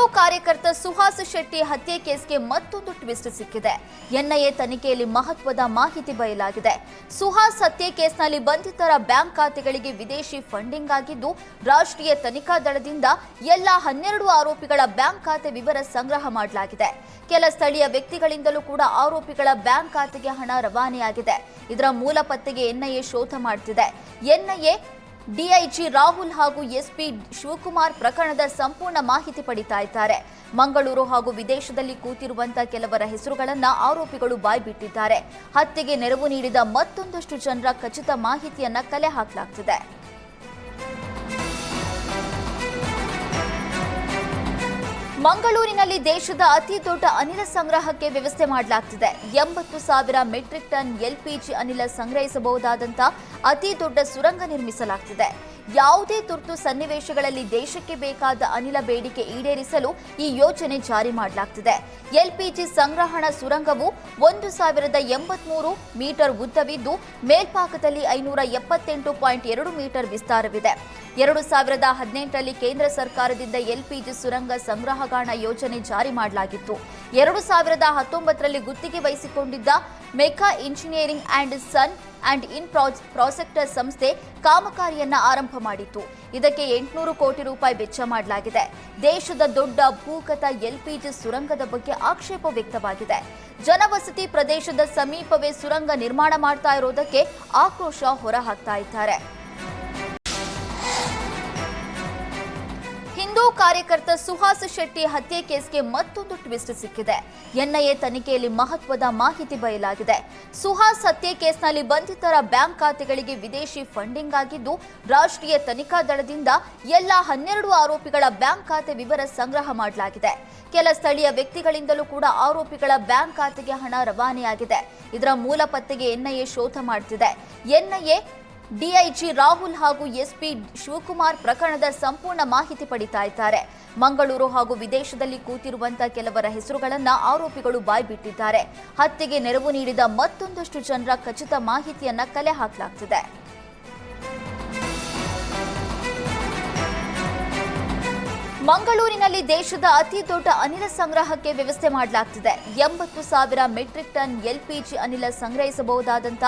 ಹಿಂದೂ ಕಾರ್ಯಕರ್ತ ಸುಹಾಸ್ ಶೆಟ್ಟಿ ಹತ್ಯೆ ಕೇಸ್ಗೆ ಮತ್ತೊಂದು ಟ್ವಿಸ್ಟ್ ಸಿಕ್ಕಿದೆ. ಎನ್ಐಎ ತನಿಖೆಯಲ್ಲಿ ಮಹತ್ವದ ಮಾಹಿತಿ ಬಯಲಾಗಿದೆ. ಸುಹಾಸ್ ಹತ್ಯೆ ಕೇಸ್ನಲ್ಲಿ ಬಂಧಿತರ ಬ್ಯಾಂಕ್ ಖಾತೆಗಳಿಗೆ ವಿದೇಶಿ ಫಂಡಿಂಗ್ ಆಗಿದ್ದು, ರಾಷ್ಟ್ರೀಯ ತನಿಖಾ ದಳದಿಂದ ಎಲ್ಲ ಹನ್ನೆರಡು ಆರೋಪಿಗಳ ಬ್ಯಾಂಕ್ ಖಾತೆ ವಿವರ ಸಂಗ್ರಹ ಮಾಡಲಾಗಿದೆ. ಕೆಲ ಸ್ಥಳೀಯ ವ್ಯಕ್ತಿಗಳಿಂದಲೂ ಕೂಡ ಆರೋಪಿಗಳ ಬ್ಯಾಂಕ್ ಖಾತೆಗೆ ಹಣ ರವಾನೆಯಾಗಿದೆ. ಇದರ ಮೂಲ ಪತ್ತೆಗೆ ಎನ್ಐಎ ಶೋಧ ಮಾಡುತ್ತಿದೆ ಎನ್ಐಎ ಡಿಐಜಿ ರಾಹುಲ್ ಹಾಗೂ ಎಸ್ಪಿ ಶಿವಕುಮಾರ್ ಪ್ರಕರಣದ ಸಂಪೂರ್ಣ ಮಾಹಿತಿ ಪಡಿತಾ ಇದ್ದಾರೆ. ಮಂಗಳೂರು ಹಾಗೂ ವಿದೇಶದಲ್ಲಿ ಕೂತಿರುವಂತ ಕೆಲವರ ಹೆಸರುಗಳನ್ನ ಆರೋಪಿಗಳು ಬಾಯ್ಬಿಟ್ಟಿದ್ದಾರೆ. ಹತ್ಯೆಗೆ ನೆರವು ನೀಡಿದ ಮತ್ತೊಂದಷ್ಟು ಜನರ ಖಚಿತ ಮಾಹಿತಿಯನ್ನ ಕಲೆ ಹಾಕಲಾಗ್ತಿದೆ. ಮಂಗಳೂರಿನಲ್ಲಿ ದೇಶದ ಅತಿ ದೊಡ್ಡ ಅನಿಲ ಸಂಗ್ರಹಕ್ಕೆ ವ್ಯವಸ್ಥೆ ಮಾಡಲಾಗ್ತಿದೆ. ಎಂಬತ್ತು ಸಾವಿರ ಮೆಟ್ರಿಕ್ ಟನ್ ಎಲ್ಪಿಜಿ ಅನಿಲ ಸಂಗ್ರಹಿಸಬಹುದಾದಂತ ಅತಿ ದೊಡ್ಡ ಸುರಂಗ ನಿರ್ಮಿಸಲಾಗ್ತಿದೆ. ಯಾವುದೇ ತುರ್ತು ಸನ್ನಿವೇಶಗಳಲ್ಲಿ ದೇಶಕ್ಕೆ ಬೇಕಾದ ಅನಿಲ ಬೇಡಿಕೆ ಈಡೇರಿಸಲು ಈ ಯೋಜನೆ ಜಾರಿ ಮಾಡಲಾಗ್ತಿದೆ. ಎಲ್ಪಿಜಿ ಸಂಗ್ರಹಣಾ ಸುರಂಗವು ಒಂದು ಸಾವಿರದ ಎಂಬತ್ಮೂರು ಮೀಟರ್ ಉದ್ದವಿದ್ದು ಮೇಲ್ಭಾಗದಲ್ಲಿ ಐನೂರ ಎಪ್ಪತ್ತೆಂಟು ಪಾಯಿಂಟ್ ಎರಡು ಮೀಟರ್ ವಿಸ್ತಾರವಿದೆ. ಎರಡು ಸಾವಿರದ ಹದಿನೆಂಟರಲ್ಲಿ ಕೇಂದ್ರ ಸರ್ಕಾರದಿಂದ ಎಲ್ಪಿಜಿ ಸುರಂಗ ಸಂಗ್ರಹಗಾಣ ಯೋಜನೆ ಜಾರಿ ಮಾಡಲಾಗಿತ್ತು. ಎರಡು ಸಾವಿರದ ಹತ್ತೊಂಬತ್ತರಲ್ಲಿ ಗುತ್ತಿಗೆ ವಹಿಸಿಕೊಂಡಿದ್ದ Meka engineering and son and in ಪ್ರಾಸೆಕ್ಟರ್ ಸಂಸ್ಥೆ ಕಾಮಗಾರಿಯನ್ನ ಆರಂಭ ಮಾಡಿತ್ತು. ಇದಕ್ಕೆ ಎಂಟುನೂರು ಕೋಟಿ ರೂಪಾಯಿ ವೆಚ್ಚ ಮಾಡಲಾಗಿದೆ. ದೇಶದ ದೊಡ್ಡ ಭೂಗತ ಎಲ್ಪಿಜಿ ಸುರಂಗದ ಬಗ್ಗೆ ಆಕ್ಷೇಪ ವ್ಯಕ್ತವಾಗಿದೆ. ಜನವಸತಿ ಪ್ರದೇಶದ ಸಮೀಪವೇ ಸುರಂಗ ನಿರ್ಮಾಣ ಮಾಡ್ತಾ ಇರೋದಕ್ಕೆ ಆಕ್ರೋಶ ಹೊರಹಾಕ್ತಾ ಇದ್ದಾರೆ. ಕಾರ್ಯಕರ್ತ ಸುಹಾಸ್ ಶೆಟ್ಟಿ ಹತ್ಯೆ ಕೇಸ್ಗೆ ಮತ್ತೊಂದು ಟ್ವಿಸ್ಟ್ ಸಿಕ್ಕಿದೆ. ಎನ್ಐಎ ತನಿಖೆಯಲ್ಲಿ ಮಹತ್ವದ ಮಾಹಿತಿ ಬಯಲಾಗಿದೆ. ಸುಹಾಸ್ ಹತ್ಯೆ ಕೇಸ್ನಲ್ಲಿ ಬಂಧಿತರ ಬ್ಯಾಂಕ್ ಖಾತೆಗಳಿಗೆ ವಿದೇಶಿ ಫಂಡಿಂಗ್ ಆಗಿದ್ದು, ರಾಷ್ಟ್ರೀಯ ತನಿಖಾ ದಳದಿಂದ ಎಲ್ಲ ಹನ್ನೆರಡು ಆರೋಪಿಗಳ ಬ್ಯಾಂಕ್ ಖಾತೆ ವಿವರ ಸಂಗ್ರಹ ಮಾಡಲಾಗಿದೆ. ಕೆಲ ಸ್ಥಳೀಯ ವ್ಯಕ್ತಿಗಳಿಂದಲೂ ಕೂಡ ಆರೋಪಿಗಳ ಬ್ಯಾಂಕ್ ಖಾತೆಗೆ ಹಣ ರವಾನೆಯಾಗಿದೆ. ಇದರ ಮೂಲ ಪತ್ತೆಗೆ ಎನ್ಐಎ ಶೋಧ ಮಾಡುತ್ತಿದೆ ಎನ್ಐಎ ಡಿಐಜಿ ರಾಹುಲ್ ಹಾಗೂ ಎಸ್ಪಿ ಶಿವಕುಮಾರ್ ಪ್ರಕರಣದ ಸಂಪೂರ್ಣ ಮಾಹಿತಿ ಪಡಿತಾ ಇದ್ದಾರೆ. ಮಂಗಳೂರು ಹಾಗೂ ವಿದೇಶದಲ್ಲಿ ಕೂತಿರುವಂತಹ ಕೆಲವರ ಹೆಸರುಗಳನ್ನ ಆರೋಪಿಗಳು ಬಾಯ್ಬಿಟ್ಟಿದ್ದಾರೆ. ಹತ್ಯೆಗೆ ನೆರವು ನೀಡಿದ ಮತ್ತೊಂದಷ್ಟು ಜನರ ಖಚಿತ ಮಾಹಿತಿಯನ್ನ ಕಲೆ ಹಾಕಲಾಗ್ತಿದೆ. ಮಂಗಳೂರಿನಲ್ಲಿ ದೇಶದ ಅತಿ ದೊಡ್ಡ ಅನಿಲ ಸಂಗ್ರಹಕ್ಕೆ ವ್ಯವಸ್ಥೆ ಮಾಡಲಾಗ್ತಿದೆ. ಎಂಬತ್ತು ಸಾವಿರ ಮೆಟ್ರಿಕ್ ಟನ್ ಎಲ್ಪಿಜಿ ಅನಿಲ ಸಂಗ್ರಹಿಸಬಹುದಾದಂಥ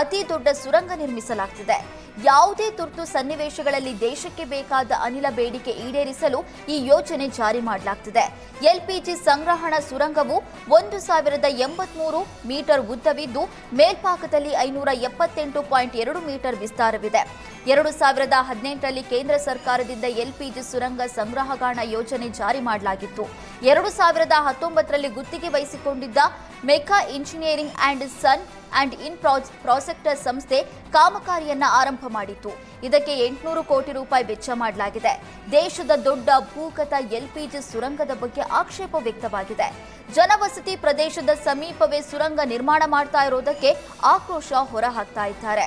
ಅತಿ ದೊಡ್ಡ ಸುರಂಗ ನಿರ್ಮಿಸಲಾಗ್ತಿದೆ. ಯಾವುದೇ ತುರ್ತು ಸನ್ನಿವೇಶಗಳಲ್ಲಿ ದೇಶಕ್ಕೆ ಬೇಕಾದ ಅನಿಲ ಬೇಡಿಕೆ ಈಡೇರಿಸಲು ಈ ಯೋಜನೆ ಜಾರಿ ಮಾಡಲಾಗ್ತಿದೆ. ಎಲ್ಪಿಜಿ ಸಂಗ್ರಹಣಾ ಸುರಂಗವು ಒಂದು ಸಾವಿರದ ಎಂಬತ್ಮೂರು ಮೀಟರ್ ಉದ್ದವಿದ್ದು ಮೇಲ್ಭಾಗದಲ್ಲಿ ಐನೂರ ಎಪ್ಪತ್ತೆಂಟು ಪಾಯಿಂಟ್ ಎರಡು ಮೀಟರ್ ವಿಸ್ತಾರವಿದೆ. ಎರಡು ಸಾವಿರದ ಹದಿನೆಂಟರಲ್ಲಿ ಕೇಂದ್ರ ಸರ್ಕಾರದಿಂದ ಎಲ್ಪಿಜಿ ಸುರಂಗ ಸಂಗ್ರಹಗಾಣ ಯೋಜನೆ ಜಾರಿ ಮಾಡಲಾಗಿತ್ತು. ಎರಡು ಸಾವಿರದ ಹತ್ತೊಂಬತ್ತರಲ್ಲಿ ಗುತ್ತಿಗೆ ವಹಿಸಿಕೊಂಡಿದ್ದ Meka engineering and son and in ಪ್ರಾಸೆಕ್ಟರ್ ಸಂಸ್ಥೆ ಕಾಮಗಾರಿಯನ್ನ ಆರಂಭ ಮಾಡಿತ್ತು. ಇದಕ್ಕೆ ಎಂಟುನೂರು ಕೋಟಿ ರೂಪಾಯಿ ವೆಚ್ಚ ಮಾಡಲಾಗಿದೆ. ದೇಶದ ದೊಡ್ಡ ಭೂಗತ ಎಲ್ಪಿಜಿ ಸುರಂಗದ ಬಗ್ಗೆ ಆಕ್ಷೇಪ ವ್ಯಕ್ತವಾಗಿದೆ. ಜನವಸತಿ ಪ್ರದೇಶದ ಸಮೀಪವೇ ಸುರಂಗ ನಿರ್ಮಾಣ ಮಾಡ್ತಾ ಇರೋದಕ್ಕೆ ಆಕ್ರೋಶ ಹೊರಹಾಕ್ತಾ ಇದ್ದಾರೆ.